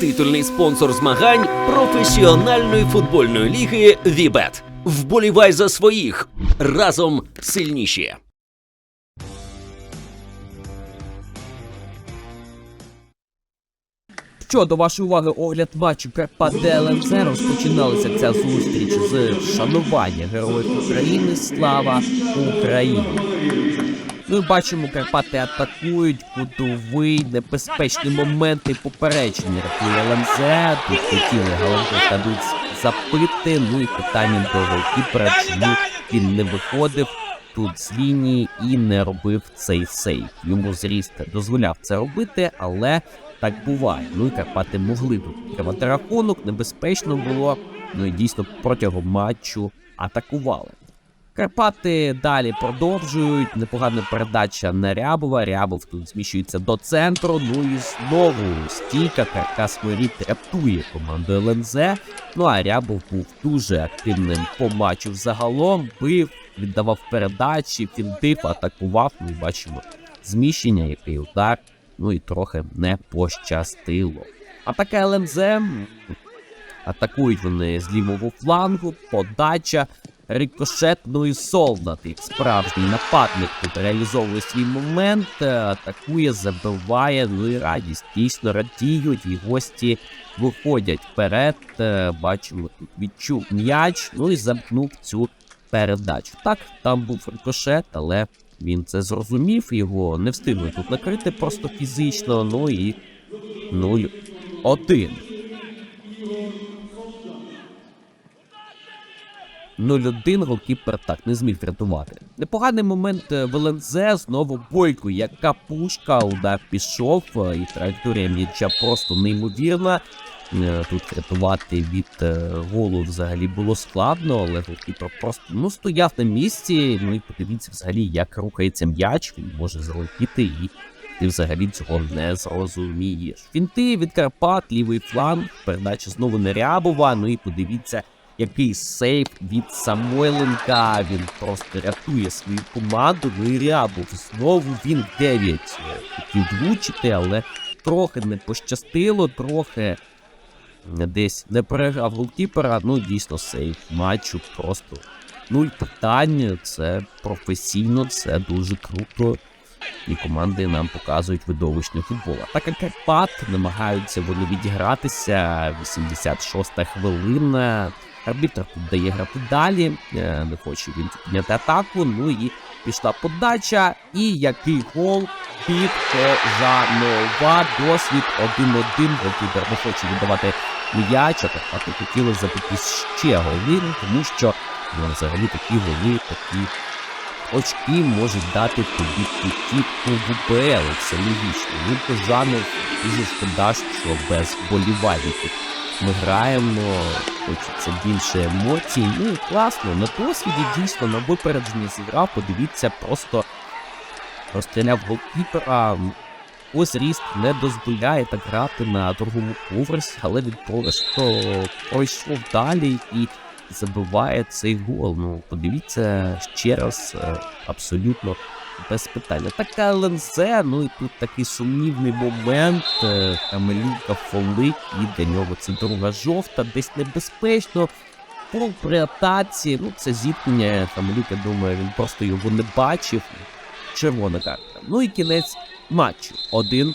титульний спонсор змагань професіональної футбольної ліги Вібет. Вболівай за своїх разом сильніші. Що до вашої уваги огляд матчу Карпат ДЛНЗ розпочиналася ця зустріч з шанування героїв України Слава Україні. Ми бачимо, Карпати атакують кутовий, небезпечні моменти попередження рахує ЛНЗ. Тут хотіли Галенко дадуть запити. Ну і питання до голкіпера, чому він не виходив тут з лінії і не робив цей сейф. Йому зріст дозволяв це робити, але так буває. Ну і Карпати могли тут відкривати рахунок, небезпечно було. Ну і дійсно протягом матчу атакували. Карпати далі продовжують. Непогана передача на Рябова. Рябов тут зміщується до центру. Ну і знову стійка Каркас Воріт рятує команду ЛНЗ. Ну а Рябов був дуже активним по матчу взагалом. Бив, віддавав передачі, фінтив, атакував. Ми бачимо зміщення, який удар. Ну і трохи не пощастило. Атака ЛНЗ. Атакують вони з лівого флангу, подача, рикошет, ну і справжній нападник тут реалізовує свій момент, е, атакує, забиває, ну і радість. Дійсно радіють, і гості виходять вперед. е, Бачимо, тут відчув м'яч, ну і замкнув цю передачу. Так, там був рикошет, але він це зрозумів, його не встигли тут накрити просто фізично, ну і 0-1. 0-1 голкіпер так не зміг врятувати. Непоганий момент е, в ЛНЗ, знову бойко, яка пушка, удар пішов, е, і траєкторія м'яча просто неймовірна. Е, Тут врятувати від голу взагалі було складно, але голкіпер просто ну, стояв на місці. Ну і подивіться взагалі, як рухається м'яч, він може залетіти і ти взагалі цього не зрозумієш. Фінти від Карпат, лівий фланг, передача знову не Рябова. Ну і подивіться, який сейф від Самойленка. Він просто рятує свою команду. Ну і Рябов знову він 9 хотів влучити, але трохи не пощастило, трохи десь не переграв голкіпера. Ну дійсно сейф матчу просто нуль питань. Це професійно, це дуже круто. І команди нам показують видовищний футбол. Атака Карпат намагаються вони відігратися. 86-та хвилина. Арбітр тут дає грати далі. е, Не хоче він підняти атаку. Ну і пішла подача. І який гол під Кожанова. Досвід 1-1. Голкіпер не хоче віддавати м'яч, а Карпати хотіли забити ще голи, тому що ну, взагалі такі голи, такі очки можуть дати тобі путівку в УПЛ, це логічно. Ну, Кожанов дуже шкода, що без болівальників ми граємо, хочеться більше емоцій. Ну класно, на досвіді дійсно на випередження зіграв, подивіться, просто розстріляв голкіпера. Ось ріст не дозволяє так грати на другому поверсі, але він просто пройшов далі і забиває цей гол. Ну, подивіться ще раз, е, абсолютно без питання. Така ЛНЗ, ну і тут такий сумнівний момент. е, Камелюка фолить, і для нього це друга жовта, десь небезпечно. Фол при атаці, ну це зіткнення. Камелюк, думаю, він просто його не бачив. Червона карта. Ну і кінець матчу. 1-1.